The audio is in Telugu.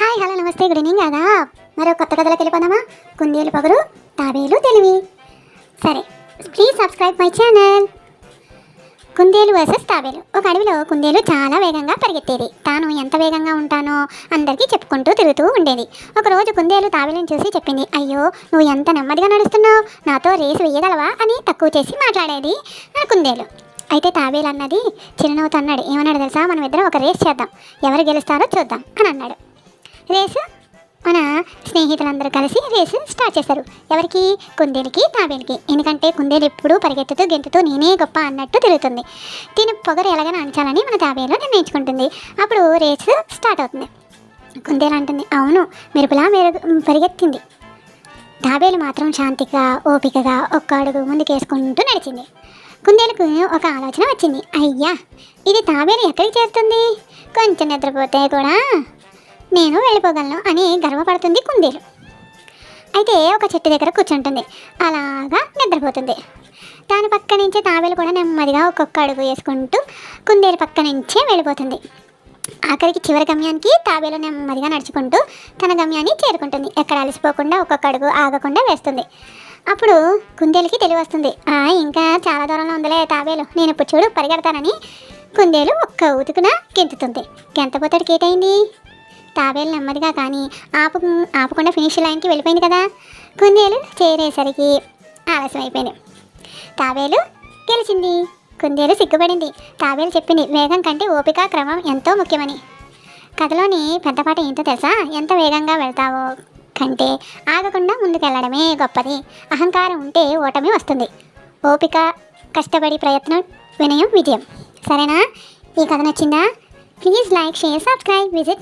హాయ్ హలో నమస్తే గుడ్ ఈవినింగ్ కదా మరో కొత్త కథలోకి వెళ్ళిపోదామా కుందేలు పగురు తాబేలు తెలివి. సరే ప్లీజ్ సబ్స్క్రైబ్ మై ఛానల్ కుందేలు వర్సెస్ తాబేలు. ఒక అడవిలో కుందేలు చాలా వేగంగా పరిగెత్తేది. తాను ఎంత వేగంగా ఉంటానో అందరికీ చెప్పుకుంటూ తిరుగుతూ ఉండేది. ఒకరోజు కుందేలు తాబేలుని చూసి చెప్పింది అయ్యో నువ్వు ఎంత నెమ్మదిగా నడుస్తున్నావు? నాతో రేసు వేయగలవా? అని తక్కువ చేసి మాట్లాడేది కుందేలు. అయితే తాబేలు అన్నది చిరునవ్వుతో అన్నాడు. ఏమన్నాడు తెలుసా? మనం ఇద్దరం ఒక రేస్ చేద్దాం. ఎవరు గెలుస్తారో చూద్దాం అని అన్నాడు. రేసు మన స్నేహితులందరూ కలిసి రేసు స్టార్ట్ చేశారు ఎవరికి? కుందేలుకి తాబేలుకి. ఎందుకంటే కుందేలు ఎప్పుడు పరిగెత్తుతూ గెంతుతూ నేనే గొప్ప అన్నట్టు తిరుగుతుంది. దీని పొగరు ఎలాగైనా అంచాలని మన తాబేలు నిర్ణయించుకుంటుంది అప్పుడు రేసు స్టార్ట్ అవుతుంది. కుందేలు అంటుంది అవును మెరుపులా మెరుగు పరిగెత్తింది. తాబేలు మాత్రం శాంతిగా ఓపికగా ఒక్క అడుగు ముందుకేసుకుంటూ నడిచింది. కుందేలుకు ఒక ఆలోచన వచ్చింది. అయ్యా ఇది తాబేలు ఎక్కడికి చేరుతుంది? కొంచెం నిద్రపోతే కూడా నేను వెళ్ళిపోగలను అని గర్వపడుతుంది కుందేలు. అయితే ఒక చెట్టు దగ్గర కూర్చుంటుంది. అలాగా నిద్రపోతుంది. దాని పక్క నుంచి తాబేలు కూడా నెమ్మదిగా ఒక్కొక్క అడుగు వేసుకుంటూ కుందేలు పక్క నుంచే వెళ్ళిపోతుంది. ఆఖరికి చివరి గమ్యానికి తాబేలు నెమ్మదిగా నడుచుకుంటూ తన గమ్యాన్ని చేరుకుంటుంది. ఎక్కడ అలసిపోకుండా ఒక్కొక్క అడుగు ఆగకుండా వేస్తుంది. అప్పుడు కుందేలుకి తెలివి వస్తుంది. "ఆ, ఇంకా చాలా దూరంలో ఉందిలే తాబేలు. నేను ఇప్పుడు చూడు పరిగెడతానని. కుందేలు ఒక్క ఉతుకున గెంతుతుంది. గెంతపోతాడికి ఏటైంది తాబేలు నెమ్మదిగా కానీ ఆపు ఆపకుండా ఫినిష్ లైన్కి వెళ్ళిపోయింది కదా. కుందేలు చేరేసరికి ఆలస్యం అయిపోయింది. తాబేలు గెలిచింది. కుందేలు సిగ్గుపడింది. తాబేలు చెప్పింది వేగం కంటే ఓపిక క్రమం ఎంతో ముఖ్యమని. కథలోని పెద్ద పాట ఏంటో తెలుసా? ఎంత వేగంగా వెళ్తావో కంటే ఆగకుండా ముందుకెళ్ళడమే గొప్పది. అహంకారం ఉంటే ఓటమి వస్తుంది. ఓపిక కష్టపడి ప్రయత్నం వినయం విజయం. సరేనా? ఈ కథ నచ్చిందా? Please like share subscribe visit